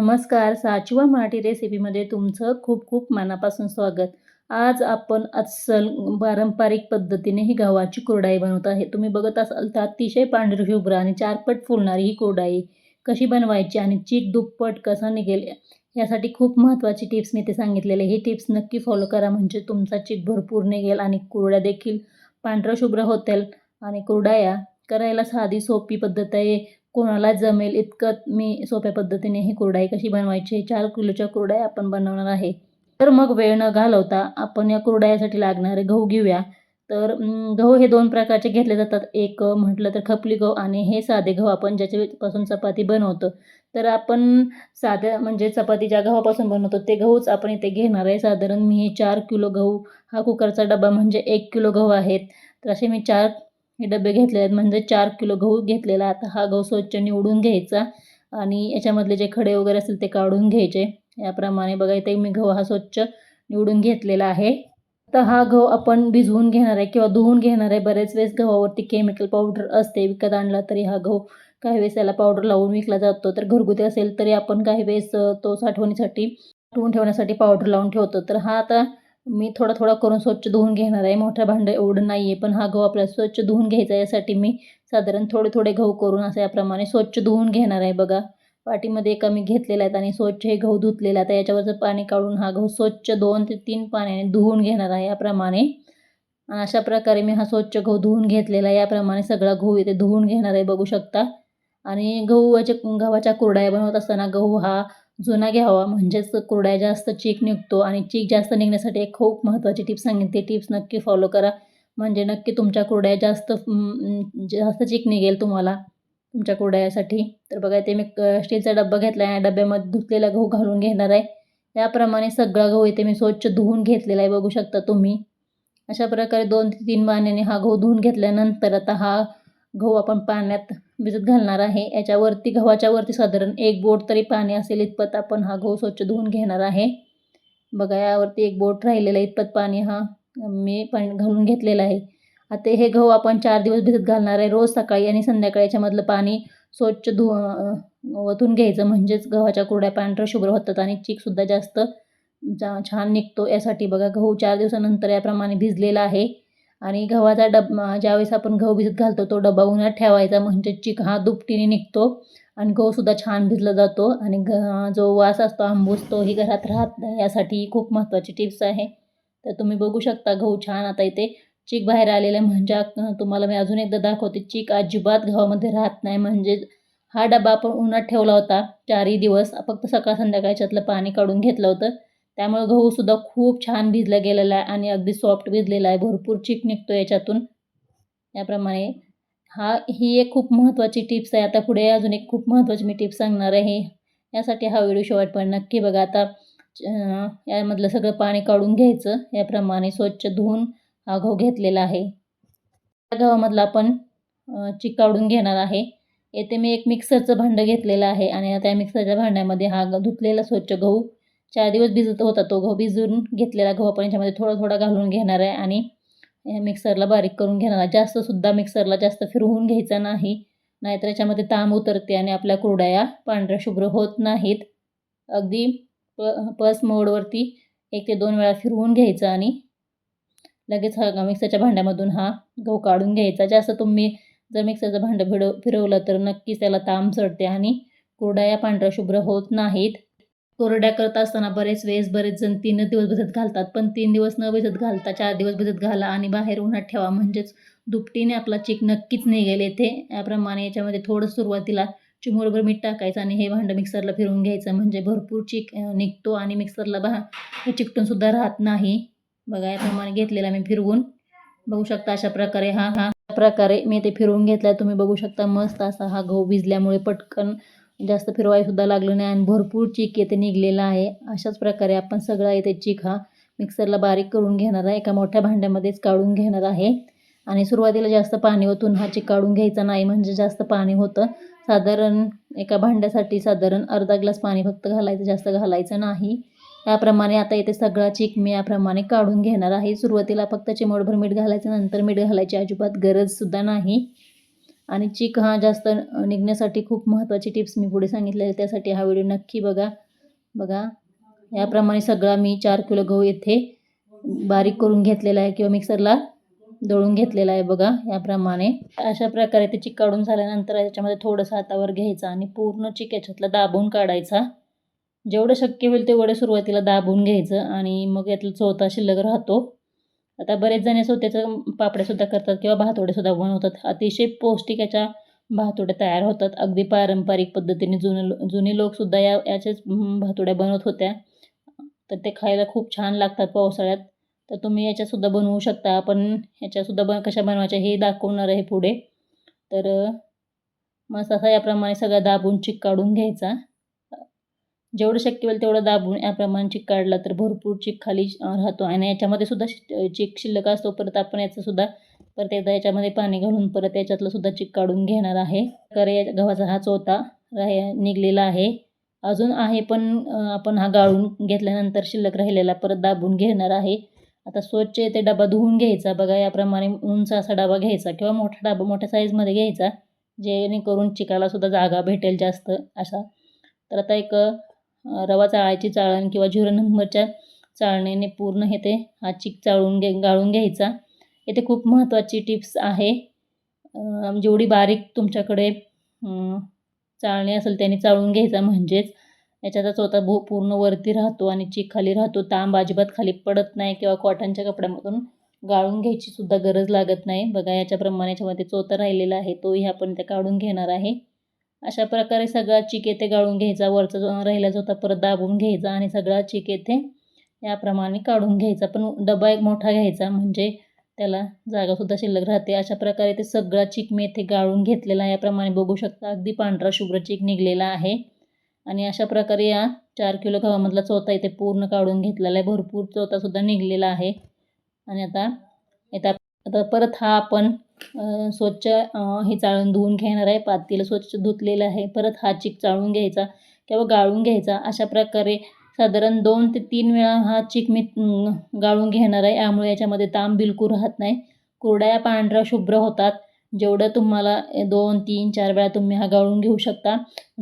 नमस्कार साचवा मराठी रेसिपीमध्ये तुमचं खूप खूप मनापासून स्वागत. आज आपण अस्सल पारंपरिक पद्धतीने ही गव्हाची कुरडाई बनवत आहे. तुम्ही बघत असाल तर अतिशय पांढरी शुभ्र आणि चारपट फुलणारी ही कुरडाई कशी बनवायची आणि चीक दुप्पट कसा निघेल यासाठी खूप महत्त्वाची टिप्स मी ते सांगितलेले हे टिप्स नक्की फॉलो करा म्हणजे तुमचा चीक भरपूर निघेल आणि कुरड्या देखील पांढरं शुभ्र होतील आणि कुरडाया करायला साधी सोपी पद्धत आहे. कोणाला जमेल इतकं मी सोप्या पद्धतीने ही कुरडाई कशी बनवायची चार किलोच्या कुरडाई आपण बनवणार आहे. तर मग वेळ न घालवता आपण या कुरडायासाठी लागणारे गहू घेऊया. तर गहू हे दोन प्रकारचे घेतले जातात. एक म्हटलं तर खपली गहू आणि हे साधे गहू आपण ज्याच्यापासून चपाती बनवतो. तर आपण साध्या म्हणजे चपातीच्या गव्हापासून बनवतो ते गहूच आपण इथे घेणार आहे. साधारण मी हे चार किलो गहू हा कुकरचा डबा म्हणजे एक किलो गहू आहेत. तर असे मी चार हे डबे घेतले आहेत. म्हणजे चार किलो गहू घेतलेला आता हा गहू स्वच्छ निवडून घ्यायचा आणि याच्यामधले जे खडे वगैरे असतील ते काढून घ्यायचे. याप्रमाणे बघा इथे मी गहू हा स्वच्छ निवडून घेतलेला आहे. तर हा गहू आपण भिजवून घेणार आहे किंवा धुवून घेणार आहे. बरेच वेळेस गव्हावरती केमिकल पावडर असते. विकत आणला तरी हा गहू काही वेळेस त्याला पावडर लावून विकला जातो. तर घरगुती असेल तरी आपण काही वेळेस तो साठवणीसाठी साठवून ठेवण्यासाठी पावडर लावून ठेवतो. तर हा आता मी थोडा थोडा करून स्वच्छ धुवून घेणार आहे. मोठ्या भांडं एवढं नाही आहे पण हा गहू आपल्याला स्वच्छ धुवून घ्यायचा यासाठी मी साधारण थोडे थोडे गहू करून असं याप्रमाणे स्वच्छ धुवून घेणार आहे बघा. पाठीमध्ये एका मी घेतलेला आहेत आणि स्वच्छ हे गहू धुतलेला आहे. याच्यावरचं पाणी काढून हा गहू स्वच्छ दोन ते तीन पाण्याने धुवून घेणार आहे याप्रमाणे. अशा प्रकारे मी हा स्वच्छ गहू धुवून घेतलेला आहे. याप्रमाणे सगळा गहू इथे धुवून घेणार आहे बघू शकता. आणि गहूच्या गव्हाच्या कुरड्या बनवत असताना गहू हा जुना घ्यावा. म्हणजेच कुरड्या जास्त चीक निघतो आणि चीक जास्त निघण्यासाठी एक खूप महत्त्वाची टिप्स सांगितली टिप्स नक्की फॉलो करा. म्हणजे नक्की तुमच्या कुरड्या जास्त जास्त चीक निघेल तुम्हाला तुमच्या कुरड्यासाठी. तर बघा ते मी स्टीलचा डब्बा घेतला आहे डब्यामध्ये धुतलेला गहू घालून घेणार आहे. याप्रमाणे सगळा गहू इथे मी स्वच्छ धुवून घेतलेला आहे बघू शकता तुम्ही. अशा प्रकारे दोन ते तीन पाण्याने हा गहू धुवून घेतल्यानंतर आता हा गहू आपण पाण्यात भिजत घालणार आहे. याच्यावरती गव्हाच्या वरती साधारण एक बोट तरी पाणी असेल इतपत आपण हा गहू स्वच्छ धुवून घेणार आहे. बघा यावरती एक बोट राहिलेला इतपत पाणी. हा मी पाणी घालून घेतलेला आहे. आता हे गहू आपण चार दिवस भिजत घालणार आहे. रोज सकाळी आणि संध्याकाळी याच्यामधलं पाणी स्वच्छ धु वतून घ्यायचं. म्हणजेच गव्हाच्या कुरड्या पांढऱ्या शुभ्र होतात आणि चीकसुद्धा जास्त जा छान निघतो. यासाठी बघा गहू चार दिवसानंतर याप्रमाणे भिजलेला आहे. आणि गव्हाचा डब ज्यावेळेस आपण गहू भिजत घालतो तो डबा उन्हात ठेवायचा. म्हणजे चिक हा दुपटीने निघतो आणि गहूसुद्धा छान भिजला जातो. आणि ग जो वास असतो आंबूस तोही घरात राहत. यासाठी खूप महत्त्वाची टिप्स आहे. तर तुम्ही बघू शकता गहू छान आता इथे चीक बाहेर आलेलं आहे. म्हणजे तुम्हाला मी अजून एकदा दाखवते. चीक अजिबात गव्हामध्ये राहत नाही. म्हणजे हा डबा आपण उन्हात ठेवला होता चारही दिवस. फक्त सकाळ संध्याकाळच्यातलं पाणी काढून घेतलं होतं. त्यामुळे गहूसुद्धा खूप छान भिजला गेलेला आहे आणि अगदी सॉफ्ट भिजलेला आहे. भरपूर चिक निघतो याच्यातून. याप्रमाणे हा ही एक खूप महत्त्वाची टिप्स आहे. आता पुढे अजून एक खूप महत्त्वाची मी टिप्स सांगणार आहे. यासाठी हा व्हिडिओ शेवट पण नक्की बघा. आता यामधलं सगळं पाणी काढून घ्यायचं. याप्रमाणे स्वच्छ धुवून हा गहू घेतलेला आहे. त्या गव्हामधला आपण चिक काढून घेणार आहे. येथे मी एक मिक्सरचं भांडं घेतलेलं आहे आणि त्या मिक्सरच्या भांड्यामध्ये हा धुतलेला स्वच्छ गहू चार दिवस भिजत होता तो गहू भिजून घेतलेला गहू आपण याच्यामध्ये थोडा थोडा घालून घेणार आहे आणि मिक्सरला बारीक करून घेणार आहे. जास्तसुद्धा मिक्सरला जास्त फिरवून घ्यायचा नाही नाहीतर याच्यामध्ये ताम उतरते आणि आपल्या कुरड्या पांढऱ्या शुभ्र होत नाहीत. अगदी प पस मोडवरती एक ते दोन वेळा फिरवून घ्यायचा आणि लगेच हा मिक्सरच्या भांड्यामधून हा गहू काढून घ्यायचा. जास्त तुम्ही जर मिक्सरचं भांडं फिरव फिरवलं तर नक्कीच त्याला ताम चढते आणि कुरड्या पांढऱ्या शुभ्र होत नाहीत. कोरड्या करत असताना बरेच वेळेस बरेच जण तीन दिवस भिजत घालतात पण तीन दिवस न भिजत घालता चार दिवस भिजत घाला आणि बाहेर उन्हात ठेवा. म्हणजेच दुपटीने आपला चीक नक्कीच निघेल येथे. याप्रमाणे याच्यामध्ये थोडं सुरुवातीला चिमूरभर मीठ टाकायचं आणि हे भांडं मिक्सरला फिरवून घ्यायचं. म्हणजे भरपूर चिक निघतो आणि मिक्सरला बा हे चिकटूनसुद्धा राहत नाही. बघा याप्रमाणे घेतलेला मी फिरवून. बघू शकता अशा प्रकारे हा हा प्रकारे मी ते फिरवून घेतला तुम्ही बघू शकता मस्त असा हा गहू भिजल्यामुळे पटकन जास्त फिरवायसुद्धा लागलं नाही आणि भरपूर चीक येथे निघलेला आहे. अशाच प्रकारे आपण सगळा येथे चीक हा मिक्सरला बारीक करून घेणार आहे. एका मोठ्या भांड्यामध्येच काढून घेणार आहे. आणि सुरुवातीला जास्त पाणी ओतून हा चीक काढून घ्यायचा नाही म्हणजे जास्त पाणी होतं. साधारण एका भांड्यासाठी साधारण अर्धा ग्लास पाणी फक्त घालायचं जास्त घालायचं नाही. याप्रमाणे आता इथे सगळा चीक मी याप्रमाणे काढून घेणार आहे. सुरुवातीला फक्त चिमडभर मीठ घालायचं नंतर मीठ घालायची अजिबात गरजसुद्धा नाही. आणि चीक हा जास्त निघण्यासाठी खूप महत्त्वाची टिप्स मी पुढे सांगितले त्यासाठी हा व्हिडिओ नक्की बघा. बघा. याप्रमाणे सगळा मी चार किलो गहू येथे बारीक करून घेतलेला आहे किंवा मिक्सरला दळून घेतलेला आहे बघा याप्रमाणे. अशा प्रकारे ते चिक काढून झाल्यानंतर याच्यामध्ये थोडंसं हातावर घ्यायचा आणि पूर्ण चिक याच्यातला दाबून काढायचा. जेवढं शक्य होईल तेवढं सुरुवातीला दाबून घ्यायचं आणि मग यातला चौथा शिल्लक राहतो. आता बरेच जण त्याचं पापड्यासुद्धा करतात किंवा भातोडेसुद्धा बनवतात. अतिशय पौष्टिक याच्या भातोड्या तयार होतात. अगदी पारंपरिक पद्धतीने जुने जुने लोकसुद्धा या याच्याच भातोड्या बनवत होत्या. तर ते खायला खूप छान लागतात पावसाळ्यात. तर तुम्ही याच्यासुद्धा बनवू शकता. आपण ह्याच्यासुद्धा बन कशा बनवायच्या हे दाखवणार आहे पुढे. तर मस्त असा याप्रमाणे सगळा दाबून चिक काढून घ्यायचा. जेवढं शक्य होईल तेवढं दाबून याप्रमाणे चिक काढला तर भरपूर चिक खाली राहतो. आणि याच्यामध्ये सुद्धा चिक शिल्लक असतो परत आपण याचंसुद्धा परत एकदा याच्यामध्ये पाणी घालून परत याच्यातलं सुद्धा चिक काढून घेणार आहे. करे गव्हाचा हा चोथा राह निघलेला आहे. अजून आहे पण आपण हा गाळून घेतल्यानंतर शिल्लक राहिलेला परत दाबून घेणार आहे. आता स्वच्छ ते डबा धुवून घ्यायचा बघा याप्रमाणे उंच असा डबा घ्यायचा किंवा मोठा डबा मोठ्या साईजमध्ये घ्यायचा जेणेकरून चिकालासुद्धा जागा भेटेल जास्त असा. तर आता एक रवा चाळायची चाळण किंवा झिरो नंबरच्या चाळणीने पूर्ण हे ते हा चिक चाळून घे गाळून घ्यायचा. येथे खूप महत्त्वाची टिप्स आहे. जेवढी बारीक तुमच्याकडे चाळणी असेल त्याने चाळून घ्यायचा म्हणजेच याच्याचा चोथा भू पूर्ण वरती राहतो आणि चीक खाली राहतो. तांब अजिबात खाली पडत नाही किंवा कॉटनच्या कपड्यामधून गाळून घ्यायची सुद्धा गरज लागत नाही. बघा याच्याप्रमाणे याच्यामध्ये चोथा राहिलेला आहे. तोही आपण त्या काढून घेणार आहे. अशा प्रकारे सगळा चिक येथे गाळून घ्यायचा वरचा जो राहिलाच होता परत दाबून घ्यायचा आणि सगळा चिक येथे याप्रमाणे काढून घ्यायचा. पण डबा एक मोठा घ्यायचा म्हणजे त्याला जागासुद्धा शिल्लक राहते. अशा प्रकारे ते सगळा चिक मी येथे गाळून घेतलेला आहे. याप्रमाणे बघू शकता अगदी पांढरा शुभ्र चिक निघलेला आहे. आणि अशा प्रकारे या चार किलो गव्हामधला चोथा इथे पूर्ण काढून घेतलेला आहे. भरपूर चोथासुद्धा निघलेला आहे. आणि आता येतात आता परत हा आपण स्वच्छ हे चाळून धुवून घेणार आहे पातेलं स्वच्छ धुतलेलं आहे. परत हा चिक चाळून घ्यायचा किंवा गाळून घ्यायचा. अशा प्रकारे साधारण दोन ते तीन वेळा हा चिक मी गाळून घेणार आहे. यामुळे याच्यामध्ये ताम बिलकुल राहत नाही. कुरड्या पांढऱ्या शुभ्र होतात. जेवढं तुम्हाला दोन तीन चार वेळा तुम्ही हा गाळून घेऊ शकता.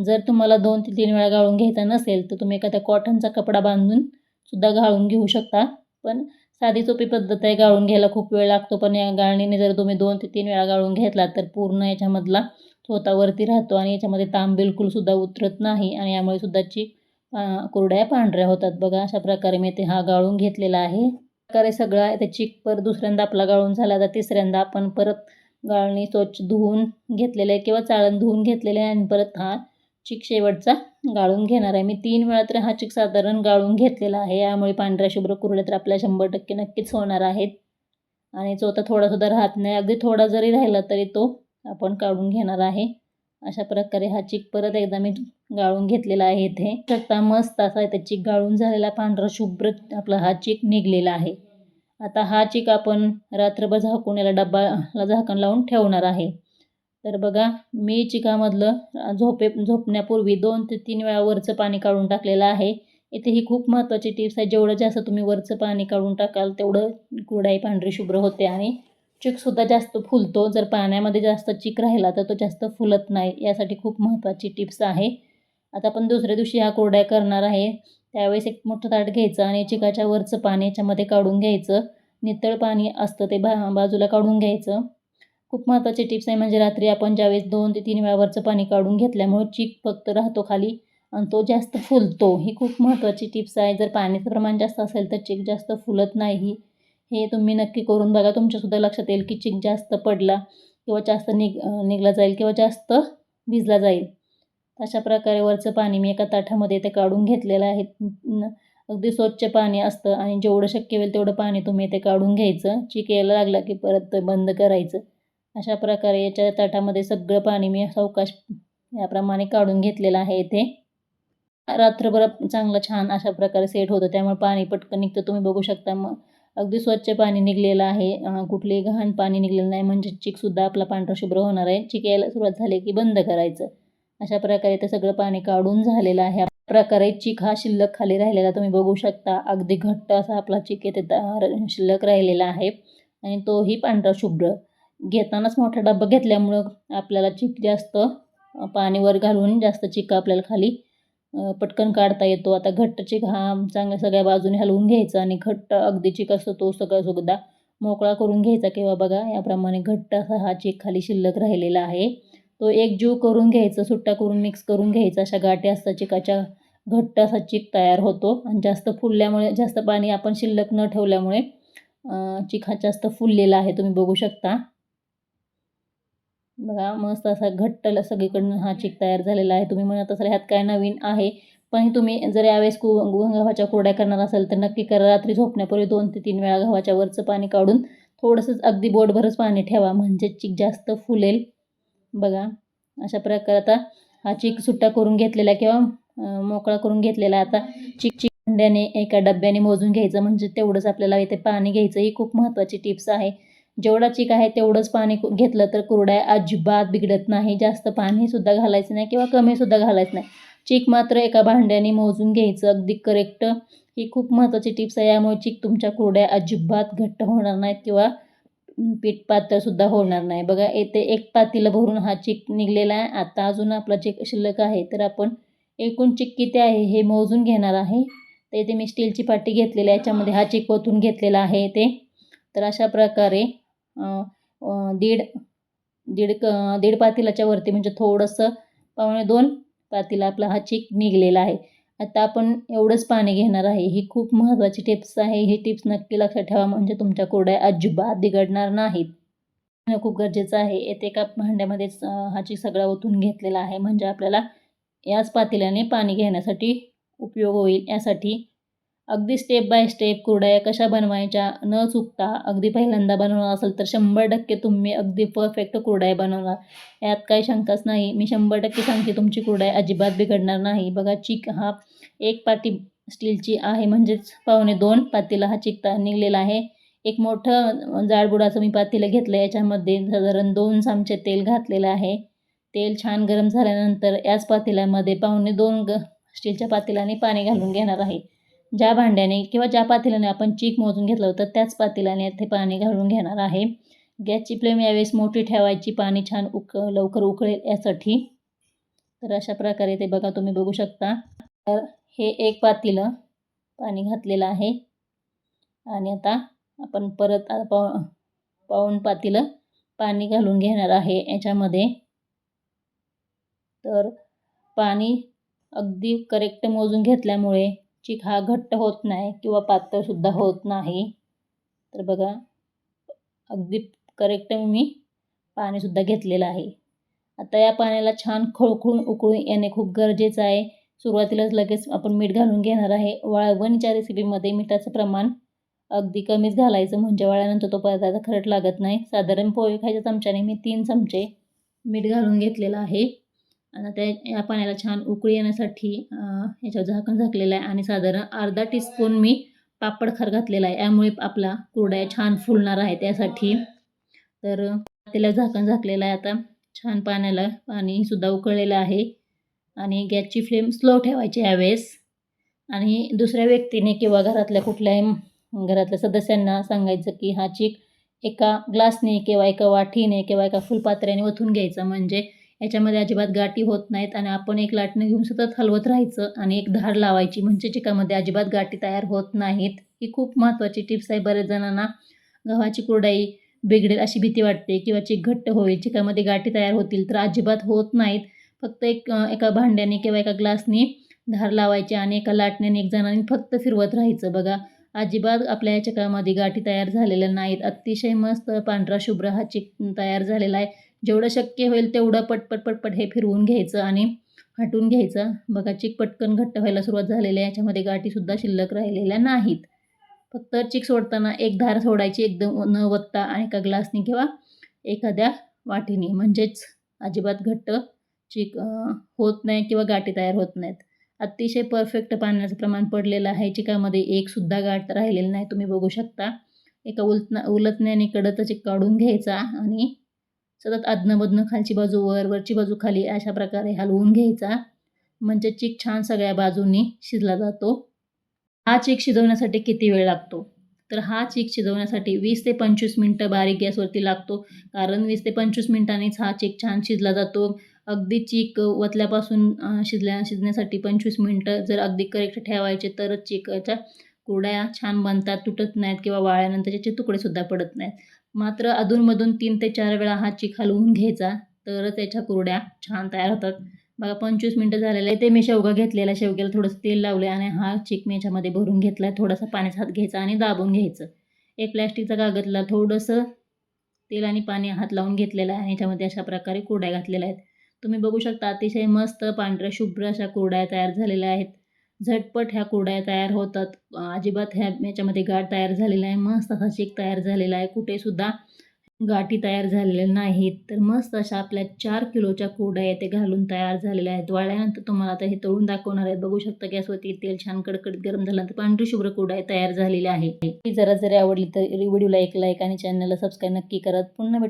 जर तुम्हाला दोन ते तीन वेळा गाळून घ्यायचा नसेल तर तुम्ही एखाद्या कॉटनचा कपडा बांधून सुद्धा गाळून घेऊ शकता. पण साधी सोपी पद्धत आहे गाळून घ्यायला खूप वेळ लागतो पण या गाळणीने जर तुम्ही दोन ते तीन वेळा गाळून घेतला तर पूर्ण याच्यामधला स्वतःवरती राहतो आणि याच्यामध्ये ताम बिलकुलसुद्धा उतरत नाही आणि यामुळे सुद्धाची कुरड्या पांढऱ्या होतात. बघा अशा प्रकारे मी ते हा गाळून घेतलेला आहे. प्रकारे सगळा त्याची पर परत दुसऱ्यांदा आपला गाळून झाला तर तिसऱ्यांदा आपण परत गाळणी स्वच्छ धुवून घेतलेलं आहे किंवा चाळण धुवून घेतलेले आहे आणि परत हा चिक शेवटचा गाळून घेणार आहे. मी तीन वेळा तर हा चिक साधारण गाळून घेतलेला आहे. यामुळे पांढऱ्या शुभ्र कुरड्या तर आपल्या शंभर टक्के नक्कीच होणार आहेत. आणि चौथा थोडासुद्धा राहत नाही. अगदी थोडा जरी राहिला तरी तो आपण काढून घेणार आहे. अशा प्रकारे हा चिक परत एकदा मी गाळून घेतलेला आहे इथे. शकता मस्त असा इथे चिक गाळून झालेला पांढरा शुभ्र आपला हा चिक निघलेला आहे. आता हा चिक आपण रात्रभर झाकून याला डब्बाला झाकण लावून ठेवणार आहे. तर बघा मी चिकामधलं झोपे झोपण्यापूर्वी दोन ते तीन वेळा वरचं पाणी काढून टाकलेलं आहे. इथे ही खूप महत्त्वाची टिप्स आहे. जेवढं जास्त तुम्ही वरचं पाणी काढून टाकाल तेवढं कुरडाई पांढरी शुभ्र होते आणि चिकसुद्धा जास्त फुलतो. जर पाण्यामध्ये जास्त चिक राहिला तर तो जास्त फुलत नाही. यासाठी खूप महत्त्वाची टिप्स आहे. आता आपण दुसऱ्या दिवशी हा कोरड्या करणार आहे. त्यावेळेस एक मोठं ताट घ्यायचं आणि चिकाच्या वरचं पाणी याच्यामध्ये काढून घ्यायचं. नितळ पाणी असतं ते बा बाजूला काढून घ्यायचं. खूप महत्त्वाची टिप्स आहे. म्हणजे रात्री आपण ज्यावेळेस दोन ते तीन वेळावरचं पाणी काढून घेतल्यामुळे चीक फक्त राहतो खाली आणि तो जास्त फुलतो. ही खूप महत्त्वाची टिप्स आहे. जर पाण्याचं प्रमाण जास्त असेल तर चीक जास्त फुलत नाही. हे तुम्ही नक्की करून बघा. तुमच्यासुद्धा लक्षात येईल की चीक जास्त पडला किंवा जास्त निग निघला जाईल किंवा जास्त भिजला जाईल. अशा प्रकारे वरचं पाणी मी एका ताठामध्ये ते काढून घेतलेलं आहे. अगदी स्वच्छ पाणी असतं आणि जेवढं शक्य होईल तेवढं पाणी तुम्ही ते काढून घ्यायचं. चीक यायला लागला की परत बंद करायचं. अशा प्रकारे याच्या ताटामध्ये सगळं पाणी मी सावकाश याप्रमाणे काढून घेतलेलं आहे इथे. रात्रभर चांगलं छान अशा प्रकारे सेट होतं. त्यामुळे पाणी पटकन निघतं. तुम्ही बघू शकता मग अगदी स्वच्छ पाणी निघलेलं आहे. कुठलेही घाण पाणी निघलेलं नाही. म्हणजे चिकसुद्धा आपला पांढरा शुभ्र होणार आहे. चिक यायला सुरुवात झाली की बंद करायचं. अशा प्रकारे ते सगळं पाणी काढून झालेलं आहे. प्रकारे चिक हा शिल्लक खाली राहिलेला तुम्ही बघू शकता. अगदी घट्ट असा आपला चिक येते शिल्लक राहिलेला आहे. आणि तोही पांढरा शुभ्र. घेतानाच मोठा डब्बा घेतल्यामुळं आपल्याला चिक जास्त पाणीवर घालून जास्त चिक आपल्याला खाली पटकन काढता येतो. आता घट्ट चिक हा चांगल्या सगळ्या बाजूने हलवून घ्यायचा आणि घट्ट अगदी चिक असतो तो सगळा सुद्धा मोकळा करून घ्यायचा किंवा बघा याप्रमाणे घट्ट असा हा चिक खाली शिल्लक राहिलेला आहे. तो एक जीव करून घ्यायचा सुट्टा करून मिक्स करून घ्यायचा अशा गाठी असतात चिकाच्या घट्ट असा चिक तयार होतो आणि जास्त फुलल्यामुळे जास्त पाणी आपण शिल्लक न ठेवल्यामुळे चिक हा जास्त फुललेला आहे तुम्ही बघू शकता. बघा मस्त असा घट्ट सगळीकडनं हा चिक तयार झालेला आहे. तुम्ही म्हणत असाल ह्यात काय नवीन आहे? पण तुम्ही जर यावेळेस कु गव्हाच्या कोरड्या करणार असाल तर नक्की करा. रात्री झोपण्यापूर्वी दोन ते तीन वेळा गव्हाच्या वरचं पाणी काढून थोडंसंच अगदी बोटभरच पाणी ठेवा. म्हणजे चिक जास्त फुलेल. बघा अशा प्रकारे आता हा चिक सुट्टा करून घेतलेला किंवा मोकळा करून घेतलेला आहे. आता चिक चिक भांड्याने एका डब्याने मोजून घ्यायचं. म्हणजे तेवढंच आपल्याला इथे पाणी घ्यायचं ही खूप महत्त्वाची टिप्स आहे. जेवढा चिक आहे तेवढंच पाणी कु- घेतलं तर कुरड्या अजिबात बिघडत नाही. जास्त पाणीसुद्धा घालायचं नाही किंवा कमीसुद्धा घालायचं नाही. चिक मात्र एका भांड्याने मोजून घ्यायचं. अगदी करेक्ट ही खूप महत्त्वाची टिप्स आहे. यामुळे चिक तुमच्या कुरड्या अजिबात घट्ट होणार नाहीत किंवा पीठ पातळसुद्धा होणार नाही. बघा येथे एक पातीला भरून हा चिक निघलेला आहे. आता अजून आपला चिक शिल्लक आहे. तर आपण एकूण चिक किती आहे हे मोजून घेणार आहे. तर इथे मी स्टीलची पाटी घेतलेली आहे. याच्यामध्ये हा चिक ओतून घेतलेला आहे ते. तर अशा प्रकारे दीड दीड क दीड पातेलाच्या वरती म्हणजे थोडंसं पावणे दोन पातेला आपला हा चेक निघलेला आहे. आता आपण एवढंच पाणी घेणार आहे. ही खूप महत्त्वाची टिप्स आहे. ही टिप्स नक्की लक्षात ठेवा. म्हणजे तुमच्या कोरड्या अजिबात बिघडणार नाहीत. खूप गरजेचं आहे. येथे एका भांड्यामध्येच हा चिक सगळा ओतून घेतलेला आहे. म्हणजे आपल्याला याच पातेल्याने पाणी घेण्यासाठी उपयोग होईल. यासाठी अगदी स्टेप बाय स्टेप कुरडया कशा बनवायच्या न चुकता अगदी पहिल्यांदा बनवणार असेल तर शंभर टक्के तुम्ही अगदी परफेक्ट कुरडया बनवणार यात काही शंकाच नाही. मी शंभर टक्के सांगते तुमची कुरडया अजिबात बिघडणार नाही. बघा चिक हा एक पाटी स्टीलची आहे म्हणजेच पावणे दोन पातीला हा चिकता निघलेला आहे. एक मोठं जाडबुडाचं मी पातेलं घेतलं याच्यामध्ये साधारण दोन चमचे तेल घातलेलं आहे. तेल छान गरम झाल्यानंतर याच पातेल्यामध्ये पावणे दोन ग स्टीलच्या पातेल्याने पाणी घालून घेणार आहे. ज्या भांड्याने किंवा ज्या पातेल्याने आपण चीक मोजून घेतलं होतं त्याच पातेल्याने ते पाणी घालून घेणार आहे. गॅसची फ्लेम यावेळेस मोठी ठेवायची पाणी छान उक लवकर उकळेल यासाठी. तर अशा प्रकारे ते बघा तुम्ही बघू शकता. तर हे एक पातेलं पाणी घातलेलं आहे. आणि आता आपण परत आता पाव पाऊण पातेलं पाणी घालून घेणार आहे याच्यामध्ये. तर पाणी अगदी करेक्ट मोजून घेतल्यामुळे चिक घट्ट होत नाही किंवा पातळसुद्धा होत नाही. तर बघा अगदी करेक्ट मी पाणीसुद्धा घेतलेलं आहे. आता या पाण्याला छान खळखळून उकळून येणे खूप गरजेचं आहे. सुरुवातीलाच लगेच आपण मीठ घालून घेणार आहे. वाळवणीच्या रेसिपीमध्ये मिठाचं प्रमाण अगदी कमीच घालायचं. म्हणजे वाळल्यानंतर तो पदार्थ खरट लागत नाही. साधारण पोहे खायच्या चमच्याने मी तीन चमचे मीठ घालून घेतलेलं आहे. आणि त्या या पाण्याला छान उकळी येण्यासाठी याच्यावर झाकण झाकलेलं आहे आणि साधारण अर्धा टीस्पून मी पापड खार घातलेला आहे. यामुळे आपला कुरडया छान फुलणार आहे त्यासाठी तर त्याला झाकण झाकलेलं आहे आता. छान पाण्याला पाणीसुद्धा उकळलेलं आहे. आणि गॅसची फ्लेम स्लो ठेवायची यावेळेस. आणि दुसऱ्या व्यक्तीने किंवा घरातल्या कुठल्याही घरातल्या सदस्यांना सांगायचं की हा चीक एका ग्लासने किंवा एका वाटीने किंवा एका फुलपात्र्याने ओतून घ्यायचा. म्हणजे याच्यामध्ये अजिबात गाठी होत नाहीत आणि आपण एक लाटणं घेऊन सतत हलवत राहायचं आणि एक धार लावायची. म्हणजे चिकामध्ये अजिबात गाठी तयार होत नाहीत. ही खूप महत्त्वाची टिप्स आहे. बऱ्याच जणांना गव्हाची कुरडाई बिघडेल अशी भीती वाटते किंवा चिक घट्ट होईल. चिकामध्ये गाठी तयार होतील तर अजिबात होत नाहीत. फक्त एक एका भांड्याने किंवा एका ग्लासने धार लावायची आणि एका लाटण्याने एक जणांनी फक्त फिरवत राहायचं. बघा अजिबात आपल्या या चिकामध्ये गाठी तयार झालेल्या नाहीत. अतिशय मस्त पांढरा शुभ्र हा चिक तयार झालेला आहे. जेवढं शक्य होईल तेवढं पटपट पटपट हे फिरवून घ्यायचं आणि हटून घ्यायचं. बघा चिक पटकन घट्ट व्हायला सुरुवात झालेली आहे. याच्यामध्ये गाठीसुद्धा शिल्लक राहिलेल्या नाहीत. फक्त चिक सोडताना एक धार सोडायची एकदम न वत्ता आणि एका ग्लासनी किंवा एखाद्या वाटीने. म्हणजेच अजिबात घट्ट चिक होत नाही किंवा गाठी तयार होत नाहीत. अतिशय परफेक्ट पाण्याचं प्रमाण पडलेलं आहे. चिकामध्ये एकसुद्धा गाठ राहिलेली नाही. तुम्ही बघू शकता. एका उलतना उलटण्याने कडचं चिक काढून घ्यायचा आणि सतत आदनंमधनं खालची बाजू वर वरची बाजू खाली अशा प्रकारे हलवून घ्यायचा. म्हणजे चिक छान सगळ्या बाजूंनी शिजला जातो. हा चिक शिजवण्यासाठी किती वेळ लागतो? तर हा चीक शिजवण्यासाठी वीस ते पंचवीस मिनटं बारीक गॅसवरती लागतो. कारण वीस ते पंचवीस मिनटांनीच हा चीक छान शिजला जातो. अगदी चीक वतल्यापासून शिजल्या शिजण्यासाठी पंचवीस मिनटं जर अगदी करेक्ट ठेवायचे तरच चिकाच्या कुरड्या छान बनतात तुटत नाहीत किंवा वाळल्यानंतर त्याचे तुकडेसुद्धा पडत नाहीत. मात्र अधूनमधून तीन ते चार वेळा हा चिक हलवून घ्यायचा तर त्याच्या कुरड्या छान तयार होतात. बघा पंचवीस मिनटं झालेले आहे ते मी शेवगा घेतलेला शेवग्याला थोडंसं तेल लावले आणि हा चिक मी याच्यामध्ये भरून घेतला आहे थोडासा पाण्याचा हात घ्यायचा आणि दाबून घ्यायचं. एक प्लॅस्टिकचा कागदला थोडंसं तेल आणि पाणी हात लावून घेतलेलं आहे आणि याच्यामध्ये अशा प्रकारे कुरड्या घातलेल्या आहेत. तुम्ही बघू शकता अतिशय मस्त पांढऱ्या शुभ्र अशा कुरड्या तयार झालेल्या आहेत. झटपट ह्या कुरड्या तयार होतात. अजिबात ह्या याच्यामध्ये गाठ तयार झालेला आहे मस्त असा शेक तयार झालेला आहे. कुठेसुद्धा गाठी तयार झालेल्या नाहीत. तर मस्त अशा आपल्या चार किलोच्या कुरड्या येथे घालून तयार झालेल्या आहेत. वाळल्यानंतर तुम्हाला आता हे तळून दाखवणार आहेत. बघू शकता गॅसवरती तेल छान कडकडीत गरम झाल्यानंतर पांढरी शुभ्र कुरड्या तयार झालेली आहे ती जरा जरी आवडली तर व्हिडिओला एक लाईक आणि चॅनलला सबस्क्राईब नक्की करत पुन्हा भेट